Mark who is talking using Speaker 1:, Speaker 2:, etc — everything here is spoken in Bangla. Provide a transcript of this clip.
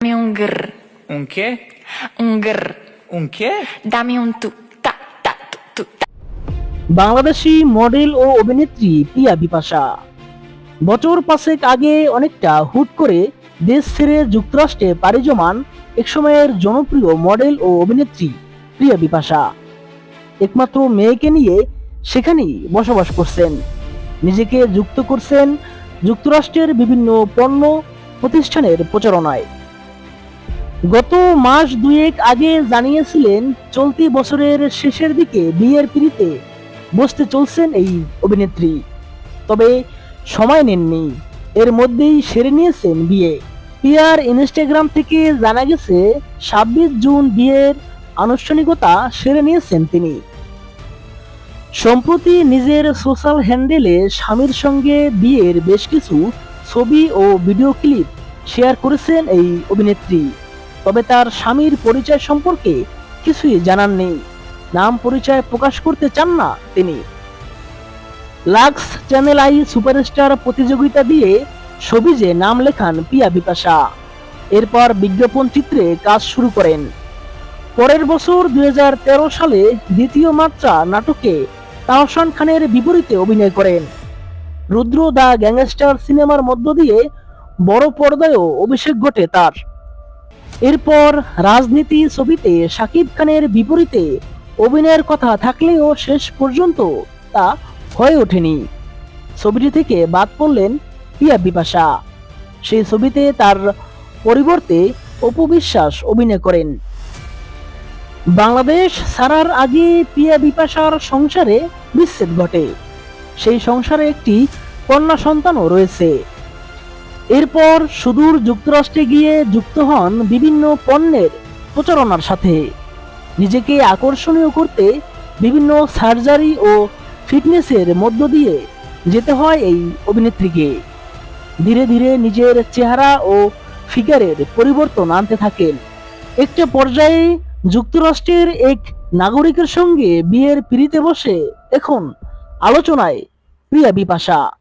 Speaker 1: Dammi un grr,
Speaker 2: Un che?
Speaker 1: un grr.
Speaker 2: Un che?
Speaker 1: Dammi un tu, ta, ta, tu, tu, ta.
Speaker 3: Bangladeshi model ও অভিনেত্রী প্রিয়া বিপাশা বছর পাঁচেক আগে অনেকটা হুট করে দেশ ছেড়ে যুক্তরাষ্ট্রে পাড়ি জমান একসময়ের জনপ্রিয় মডেল ও অভিনেত্রী প্রিয়া বিপাশা একমাত্র মেয়েকে নিয়ে সেখানেই বসবাস করছেন নিজেকে যুক্ত করছেন যুক্তরাষ্ট্রের বিভিন্ন পণ্য প্রতিষ্ঠানের প্রচারণায় গত মাস দুয়েক আগে জানিয়েছিলেন, চলতি বছরের শেষের দিকে বিয়ের পিড়িতে বসতে চলছেন এই অভিনেত্রী। তবে সময় নেননি। এর মধ্যেই সেরে নিয়েছেন বিয়ে। পিয়ার ইনস্টাগ্রাম থেকে জানা গেছে, ছাব্বিশ জুন বিয়ের আনুষ্ঠানিকতা সেরে নিয়েছেন তিনি। সম্প্রতি নিজের সোশ্যাল হ্যান্ডেলে স্বামীর সঙ্গে বিয়ের বেশ কিছু ছবি ও ভিডিও ক্লিপ শেয়ার করেছেন এই অভিনেত্রী। তবে তার স্বামীর পরিচয় সম্পর্কে কিছুই জানান নেই। নাম পরিচয় প্রকাশ করতে চান না তিনি। লাক্স চ্যানেল আই সুপারস্টার প্রতিযোগিতা দিয়ে সবিজে নাম লেখান পিয়া বিপাশা। এরপর বিজ্ঞাপন চিত্রে কাজ শুরু করেন। পরের বছর দুই হাজার তেরো সালে দ্বিতীয় মাত্রা নাটকে তাহসান খানের বিপরীতে অভিনয় করেন। রুদ্র দা গ্যাংস্টার সিনেমার মধ্য দিয়ে বড় পর্দায়ও অভিষেক ঘটে তার। এরপর রাজনীতি ছবিতে শাকিব খানের বিপরীতে অভিনয়ের কথা থাকলেও শেষ পর্যন্ত তা হয়ে ওঠেনি। ছবিটি থেকে বাদ পড়লেন পিয়া বিপাশা। সেই ছবিতে তার পরিবর্তে অপু বিশ্বাস অভিনয় করেন। বাংলাদেশ ছাড়ার আগে পিয়া বিপাশার সংসারে বিচ্ছেদ ঘটে। সেই সংসারে একটি কন্যা সন্তানও রয়েছে। এরপর সুদূর যুক্তরাষ্ট্রে গিয়ে যুক্ত হন বিভিন্ন পণ্যের প্রচারণার সাথে। নিজেকে আকর্ষণীয় করতে বিভিন্ন সার্জারি ও ফিটনেসের মধ্য দিয়ে যেতে হয় এই অভিনেত্রীকে। ধীরে ধীরে নিজের চেহারা ও ফিগারের পরিবর্তন আনতে থাকেন। একটা পর্যায়ে যুক্তরাষ্ট্রের এক নাগরিকের সঙ্গে বিয়ের পিড়িতে বসে এখন আলোচনায় প্রিয়া বিপাশা।